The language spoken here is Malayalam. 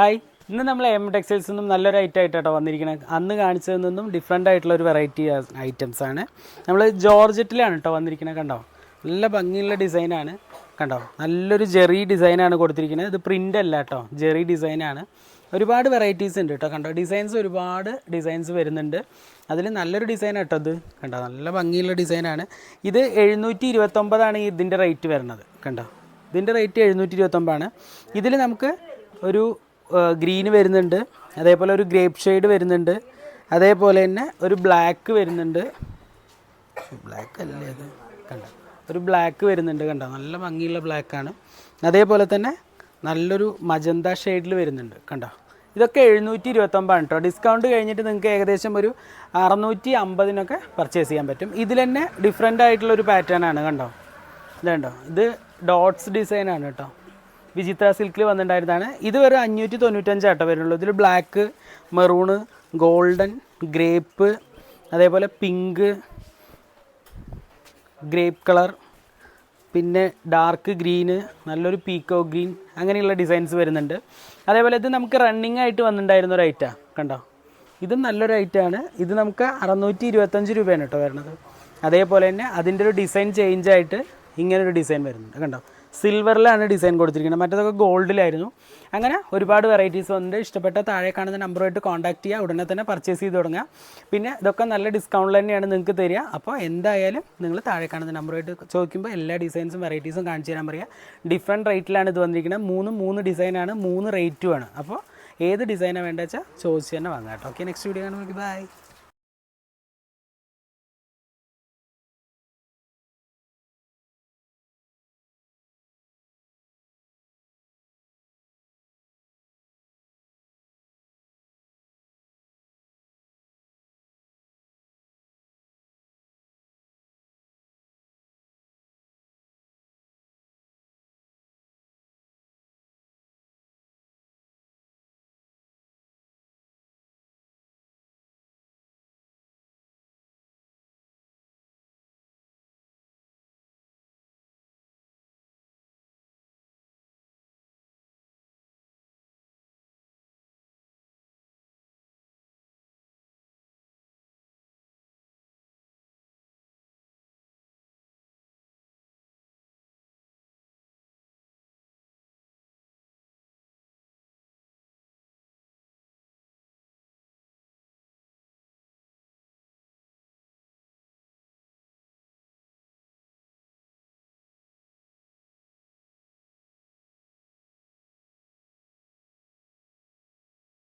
ഹായ്. ഇന്ന് നമ്മൾ എം ടെക്സ്റ്റൈൽസ് നിന്നും നല്ലൊരു ഐറ്റം ആയിട്ടാണ് വന്നിരിക്കുന്നത് അന്ന് കാണിച്ചതിൽ നിന്നും ഡിഫറെന്റ് ആയിട്ടുള്ള ഒരു വെറൈറ്റി ഐറ്റംസ് ആണ്. നമ്മൾ ജോർജറ്റിലാണ് കേട്ടോ വന്നിരിക്കുന്നത് കണ്ടോ? നല്ല ഭംഗിയുള്ള ഡിസൈനാണ് കണ്ടോ? നല്ലൊരു ജെറി ഡിസൈനാണ് കൊടുത്തിരിക്കുന്നത് ഇത് പ്രിന്റ് അല്ല കേട്ടോ ജെറി ഡിസൈനാണ് ഒരുപാട് വെറൈറ്റീസ് ഉണ്ട് കേട്ടോ കണ്ടോ? ഡിസൈൻസ് ഒരുപാട് ഡിസൈൻസ് വരുന്നുണ്ട്. അതിൽ നല്ലൊരു ഡിസൈൻ കേട്ടോ ഇത് കണ്ടോ? നല്ല ഭംഗിയുള്ള ഡിസൈനാണ് ഇത് എഴുന്നൂറ്റി ഇരുപത്തൊമ്പതാണ് ഇതിന്റെ റേറ്റ് വരുന്നത് കണ്ടോ? ഇതിന്റെ റേറ്റ് എഴുന്നൂറ്റി ഇരുപത്തൊമ്പതാണ് ഇതിൽ നമുക്ക് ഒരു ഗ്രീന് വരുന്നുണ്ട്. അതേപോലെ ഒരു ഗ്രേപ്പ് ഷെയ്ഡ് വരുന്നുണ്ട്. അതേപോലെ തന്നെ ഒരു ബ്ലാക്ക് വരുന്നുണ്ട്. ബ്ലാക്ക് അല്ലേ അത്? കണ്ട. ഒരു ബ്ലാക്ക് വരുന്നുണ്ട് കണ്ടോ? നല്ല ഭംഗിയുള്ള ബ്ലാക്കാണ് അതേപോലെ തന്നെ നല്ലൊരു മജന്ത ഷെയ്ഡിൽ വരുന്നുണ്ട് കണ്ടോ? ഇതൊക്കെ എഴുന്നൂറ്റി ഇരുപത്തൊമ്പതാണ് കേട്ടോ ഡിസ്കൗണ്ട് കഴിഞ്ഞിട്ട് നിങ്ങൾക്ക് ഏകദേശം ഒരു അറുന്നൂറ്റി അമ്പതിനൊക്കെ പർച്ചേസ് ചെയ്യാൻ പറ്റും. ഇതിൽ തന്നെ ഡിഫറെന്റ് ആയിട്ടുള്ളൊരു പാറ്റേൺ ആണ് കണ്ടോ? ഇതുണ്ടോ ഇത് ഡോട്ട്സ് ഡിസൈനാണ് കേട്ടോ വിചിത്ര സിൽക്കിൽ വന്നിട്ടുണ്ടായിരുന്നതാണ്. ഇത് വരെ അഞ്ഞൂറ്റി തൊണ്ണൂറ്റഞ്ചാട്ടോ വരുന്നുള്ളൂ. ഇതിൽ ബ്ലാക്ക് മെറൂണ് ഗോൾഡൻ ഗ്രേപ്പ് അതേപോലെ പിങ്ക് ഗ്രേപ്പ് കളർ പിന്നെ ഡാർക്ക് ഗ്രീന് നല്ലൊരു പീക്കോ ഗ്രീൻ അങ്ങനെയുള്ള ഡിസൈൻസ് വരുന്നുണ്ട്. അതേപോലെ ഇത് നമുക്ക് റണ്ണിങ് ആയിട്ട് വന്നിട്ടുണ്ടായിരുന്ന ഒരു ഐറ്റാണ് കണ്ടോ? ഇതും നല്ലൊരു ഐറ്റമാണ് ഇത് നമുക്ക് അറുന്നൂറ്റി ഇരുപത്തഞ്ച് രൂപയാണ് കേട്ടോ വരുന്നത്. അതേപോലെ തന്നെ അതിന്റെ ഒരു ഡിസൈൻ ചേഞ്ച് ആയിട്ട് ഇങ്ങനൊരു ഡിസൈൻ വരുന്നുണ്ട്. കണ്ടോ? സിൽവറിലാണ് ഡിസൈൻ കൊടുത്തിരിക്കുന്നത്. മറ്റേതൊക്കെ ഗോൾഡിലായിരുന്നു അങ്ങനെ ഒരുപാട് വെറൈറ്റീസ് ഉണ്ട് ഇഷ്ടപ്പെട്ട താഴെ കാണുന്ന നമ്പറുമായിട്ട് കോൺടാക്ട് ചെയ്യുക. ഉടനെ തന്നെ പർച്ചേസ് ചെയ്ത് തുടങ്ങുക. പിന്നെ ഇതൊക്കെ നല്ല ഡിസ്കൗണ്ടിൽ തന്നെയാണ് നിങ്ങൾക്ക് തരിക. അപ്പോൾ എന്തായാലും നിങ്ങൾ താഴെ കാണുന്ന നമ്പറുമായിട്ട് ചോദിക്കുമ്പോൾ എല്ലാ ഡിസൈൻസും വെറൈറ്റീസും കാണിച്ചു തരാൻ പറയുക. ഡിഫറെന്റ് റേറ്റിലാണ് ഇത് വന്നിരിക്കുന്നത്. മൂന്ന് മൂന്ന് ഡിസൈനാണ് മൂന്ന് റേറ്റുമാണ് അപ്പോൾ ഏത് ഡിസൈനാണ് വേണ്ടത് വെച്ചാൽ ചോദിച്ച് തന്നെ വാങ്ങാം കേട്ടോ. ഓക്കെ നെക്സ്റ്റ് വീഡിയോ കാണുമ്പോൾ ബൈ